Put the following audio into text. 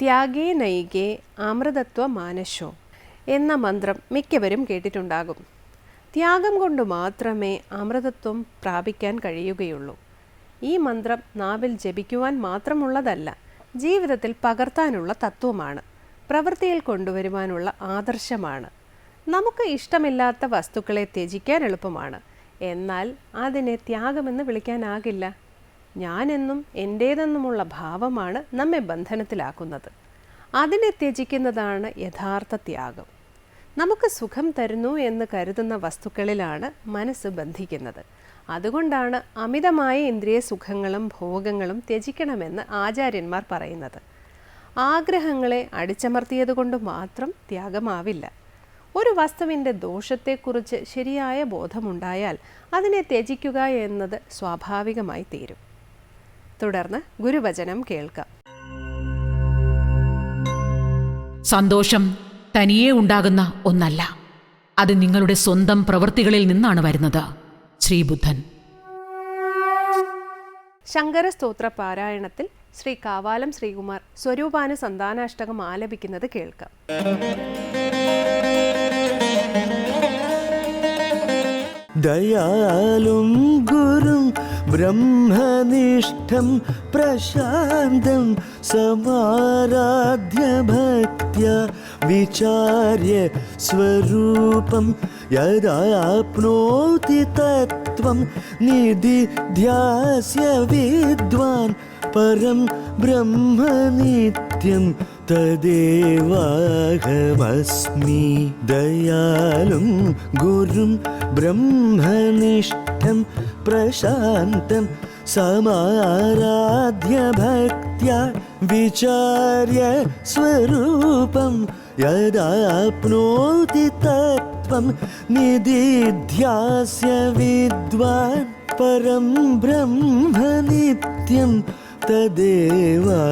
ത്യാഗേ നയികേ അമൃതത്വ മാനശോ എന്ന മന്ത്രം മിക്കവരും കേട്ടിട്ടുണ്ടാകും. ത്യാഗം കൊണ്ട് മാത്രമേ അമൃതത്വം പ്രാപിക്കാൻ കഴിയുകയുള്ളൂ. ഈ മന്ത്രം നാവിൽ ജപിക്കുവാൻ മാത്രമുള്ളതല്ല ജീവിതത്തിൽ പകർത്താനുള്ള തത്വമാണ് പ്രവൃത്തിയിൽ കൊണ്ടുവരുവാനുള്ള ആദർശമാണ്. നമുക്ക് ഇഷ്ടമില്ലാത്ത വസ്തുക്കളെ ത്യജിക്കാൻ എളുപ്പമാണ്. എന്നാൽ അതിനെ ത്യാഗമെന്ന് വിളിക്കാനാകില്ല. ഞാനെന്നും എന്റേതെന്നുമുള്ള ഭാവമാണ് നമ്മെ ബന്ധനത്തിലാക്കുന്നത്. അതിനെ ത്യജിക്കുന്നതാണ് യഥാർത്ഥ ത്യാഗം. നമുക്ക് സുഖം തരുന്നു എന്ന് കരുതുന്ന വസ്തുക്കളിലാണ് മനസ്സ് ബന്ധിക്കുന്നത്. അതുകൊണ്ടാണ് അമിതമായ ഇന്ദ്രിയ സുഖങ്ങളും ഭോഗങ്ങളും ത്യജിക്കണമെന്ന് ആചാര്യന്മാർ പറയുന്നത്. ആഗ്രഹങ്ങളെ അടിച്ചമർത്തിയതുകൊണ്ട് മാത്രം ത്യാഗമാവില്ല. ഒരു വസ്തുവിന്റെ ദോഷത്തെക്കുറിച്ച് ശരിയായ ബോധമുണ്ടായാൽ അതിനെ ത്യജിക്കുക എന്നത് സ്വാഭാവികമായി തീരും. തുടർന്ന് ഗുരുവചനം കേൾക്കാം. സന്തോഷം തനിയേ ഉണ്ടാകുന്ന ഒന്നല്ല. അത് നിങ്ങളുടെ സ്വന്തം പ്രവൃത്തികളിൽ നിന്നാണ് വരുന്നത്. ശ്രീബുദ്ധൻ. ശങ്കരസ്തോത്ര പാരായണത്തിൽ ശ്രീ കാവാലം ശ്രീകുമാർ സ്വരൂപാന സന്താനാഷ്ടകം ആലപിക്കുന്നത് കേൾക്കാം. ദയാലും ഗുരും ब्रह्मनिष्ठं प्रशान्तं भक्त्या विचार्य स्वरूपं यदाप्नोति तत्त्वं निदिध्यास्य विद्वान् परं ब्रह्म नित्यं तदेवाहमस्मि दयालुं गुरुं ब्रह्मनिष्ठं प्रशान्तं समाराध्य भक्त्या विचार्य स्वरूपं यदाप्नोति तत्त्वं निदिध्यास्य विद्वान् परं ब्रह्म नित्यं तदेवाहमस्मि